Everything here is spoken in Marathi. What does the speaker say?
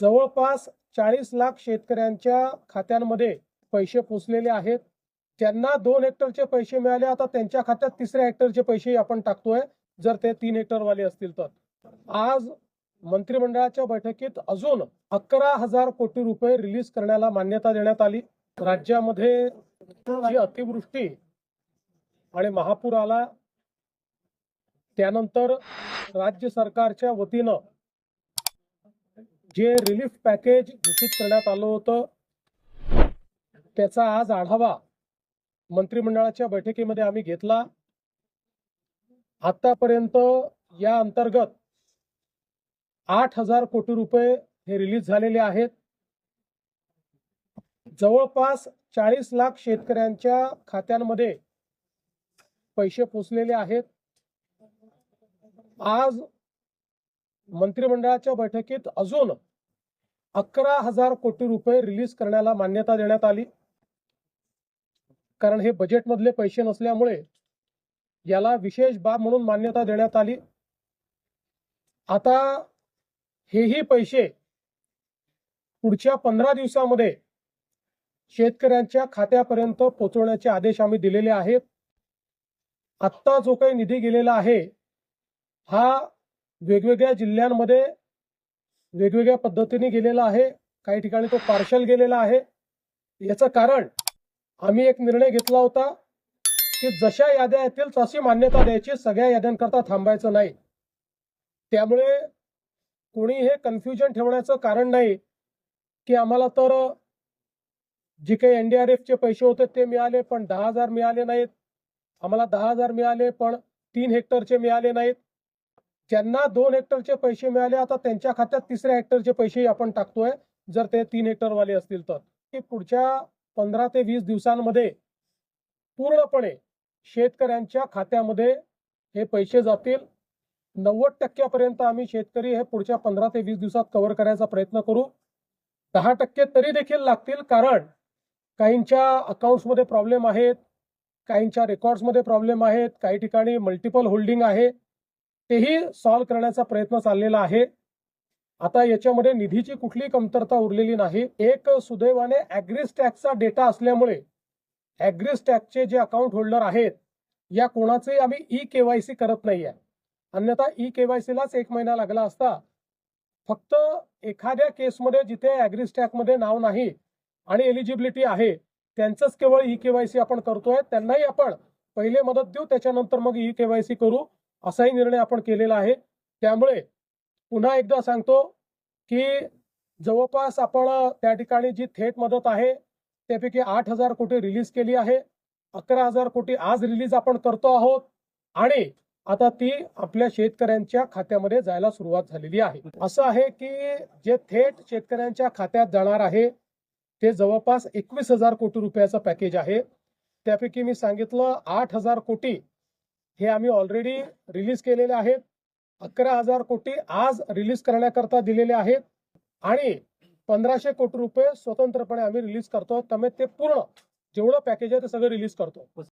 जवळपास चाळीस लाख शेतकऱ्यांच्या खात्यांमध्ये पैसे पोचलेले आहेत. ज्यांना दोन हेक्टरचे पैसे मिळाले. आता त्यांच्या खात्यात तिसऱ्या हेक्टरचे पैसे आपण टाकतोय. जर ते तीन हेक्टरवाले असतील तर. आज मंत्रिमंडळाच्या बैठकीत अजून अकरा हजार कोटी रुपये रिलीज करण्याला मान्यता देण्यात आली. राज्यामध्ये जी अतिवृष्टी आणि महापूर आला त्यानंतर राज्य सरकारच्या वतीनं जे रिलीफ पॅकेज घोषित करण्यात आलं होतं त्याचा आज आढावा मंत्रिमंडळाच्या बैठकीमध्ये आम्ही घेतला. आतापर्यंत या अंतर्गत आठ हजार कोटी रुपये हे रिलीज झालेले आहेत. जवळपास चाळीस लाख शेतकऱ्यांच्या खात्यांमध्ये पैसे पोचलेले आहेत. आज मंत्रिमंडळाच्या बैठकीत अजून अकरा हजार कोटी रुपये रिलीज करण्याला मान्यता देण्यात आली. कारण हे बजेटमधले पैसे नसल्यामुळे याला विशेष बाब म्हणून मान्यता देण्यात आली. आता हेही पैसे पुढच्या पंधरा दिवसामध्ये शेतकऱ्यांच्या खात्यापर्यंत पोहोचवण्याचे आदेश आम्ही दिलेले आहेत. आत्ता जो काही निधी गेलेला आहे हा वेगवेगळ्या जिल्ह्यांमध्ये वेगवेगळ्या पद्धतीने गेलेला आहे. काही ठिकाणी तो पार्शल गेलेला आहे. याचं कारण आम्ही एक निर्णय घेतला होता की जशा याद्या येतील तशी मान्यता द्यायची. सगळ्या याद्यांकरता थांबायचं नाही. त्यामुळे कोणी हे कन्फ्युजन ठेवण्याचं कारण नाही की आम्हाला तर जे काही एनडीआरएफचे पैसे होते ते मिळाले पण दहा हजार मिळाले नाहीत. आम्हाला दहा हजार मिळाले पण तीन हेक्टरचे मिळाले नाहीत. ज्यांना दोन हेक्टरचे पैसे मिळाले आता त्यांच्या खात्यात तिसऱ्या हेक्टरचे पैसे आपण टाकतोय. जर ते तीन हेक्टरवाले असतील तर. की पुढच्या पंधरा ते वीस दिवसांमध्ये पूर्णपणे शेतकऱ्यांच्या खात्यामध्ये हे पैसे जातील. नव्वद टक्क्यापर्यंत आम्ही शेतकरी हे पुढच्या पंधरा ते वीस दिवसात कव्हर करायचा प्रयत्न करू. दहा टक्के तरी देखील लागतील कारण काहींच्या अकाउंट्समध्ये प्रॉब्लेम आहेत काहींच्या रेकॉर्ड्समध्ये प्रॉब्लेम आहेत काही ठिकाणी मल्टिपल होल्डिंग आहे. तेही सॉल्व्ह करण्याचा प्रयत्न चाललेला आहे. आता याच्यामध्ये निधीची कुठली कमतरता उरलेली नाही. एक सुदैवाने टॅक्सचा डेटा असल्यामुळे टॅक्सचे जे अकाउंट होल्डर आहेत या कोणाचेही आम्ही ई केवायसी करत नाही आहे अन्यथा ई केवायसीलाच एक महिना लागला असता फक्त एखाद्या केसमध्ये जिथे टॅक्समध्ये नाव नाही आणि एलिजिबिलिटी आहे त्यांचंच केवळ ई केवायसी आपण करतोय. त्यांनाही आपण पहिले मदत देऊ त्याच्यानंतर मग ई केवायसी करू. असाही निर्णय आपण केलेला आहे. त्यामुळे पुन्हा एकदा सांगतो की जवळपास आपण त्या ठिकाणी जी थेट मदत आहे त्यापैकी आठ हजार कोटी रिलीज केली आहे. अकरा हजार कोटी आज रिलीज आपण करतो आहोत आणि आता ती आपल्या शेतकऱ्यांच्या खात्यामध्ये जायला सुरुवात झालेली आहे. असं आहे की जे थेट शेतकऱ्यांच्या खात्यात जाणार आहे ते जवळपास एकवीस हजार कोटी रुपयाचं पॅकेज आहे. त्यापैकी मी सांगितलं आठ हजार कोटी हे आम्ही ऑलरेडी रिलीज केलेले आहेत. अकरा हजार कोटी आज रिलीज करण्याकरता दिलेले आहेत. आणि पंधराशे कोटी रुपये स्वतंत्रपणे आम्ही रिलीज करतो. त्यामुळे ते पूर्ण जेवढं पॅकेज आहे ते सगळं रिलीज करतो.